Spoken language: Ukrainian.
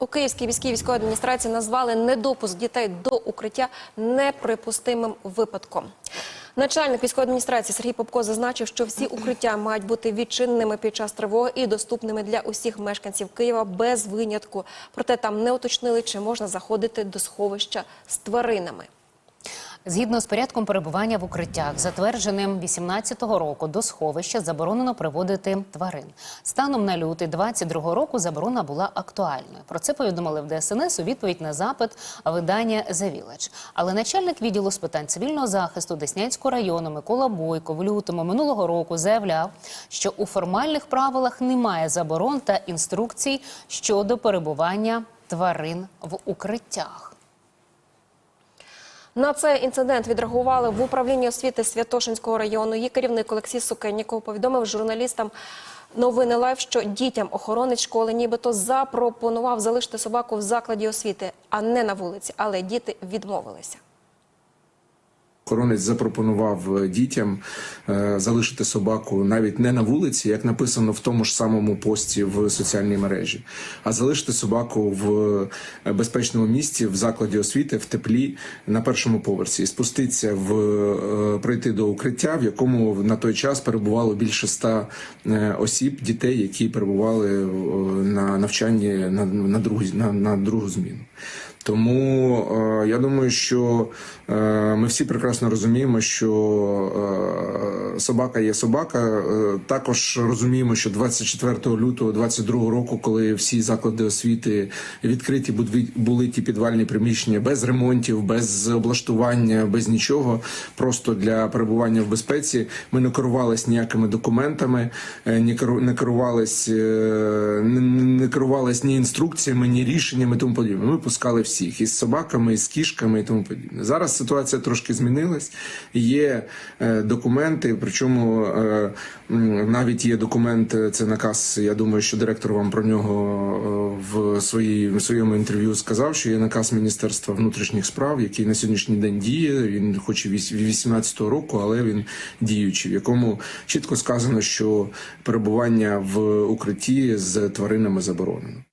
У Київській міській військовій адміністрації назвали недопуск дітей до укриття неприпустимим випадком. Начальник військової адміністрації Сергій Попко зазначив, що всі укриття мають бути відчинними під час тривоги і доступними для усіх мешканців Києва без винятку. Проте там не уточнили, чи можна заходити до сховища з тваринами. Згідно з порядком перебування в укриттях, затвердженим 18-го року до сховища заборонено приводити тварин. Станом на лютий 22-го року заборона була актуальною. Про це повідомили в ДСНС у відповідь на запит видання «The Village». Але начальник відділу з питань цивільного захисту Деснянського району Микола Бойко в лютому минулого року заявляв, що у формальних правилах немає заборон та інструкцій щодо перебування тварин в укриттях. На цей інцидент відреагували в управлінні освіти Святошинського району. Її керівник Олексій Сукенніков повідомив журналістам новини Лайв, що дітям охоронець школи нібито запропонував залишити собаку в закладі освіти, а не на вулиці. Але діти відмовилися. Охоронець запропонував е, дітям е, залишити собаку навіть не на вулиці, як написано в тому ж самому пості в соціальній мережі, а залишити собаку в е, безпечному місці в закладі освіти в теплі на першому поверсі і спуститися в пройти до укриття, в якому на той час перебувало більше ста осіб, дітей, які перебували на навчанні на, на другу на, на другу зміну. Тому е, я думаю, що е, ми всі прекрасно розуміємо, що е, собака є собака. Також розуміємо, що 24 лютого 22 року, коли всі заклади освіти відкриті були ті підвальні приміщення без ремонтів, без облаштування, без нічого, просто для перебування в безпеці, ми не керувалися ніякими документами, не керувались, е, не- керувались ні інструкціями, ні рішеннями, тому подібне. Ми пускали всіх із собаками, із кішками і тому подібне. Зараз ситуація трошки змінилась. Є е, документи, причому е, навіть є документ, е, це наказ. Я думаю, що директор вам про нього е, в, своїй, в своєму інтерв'ю сказав, що є наказ Міністерства внутрішніх справ, який на сьогоднішній день діє. Він хоч і вісь- 18-го року, але він діючий, в якому чітко сказано, що перебування в укритті з тваринами заборонено.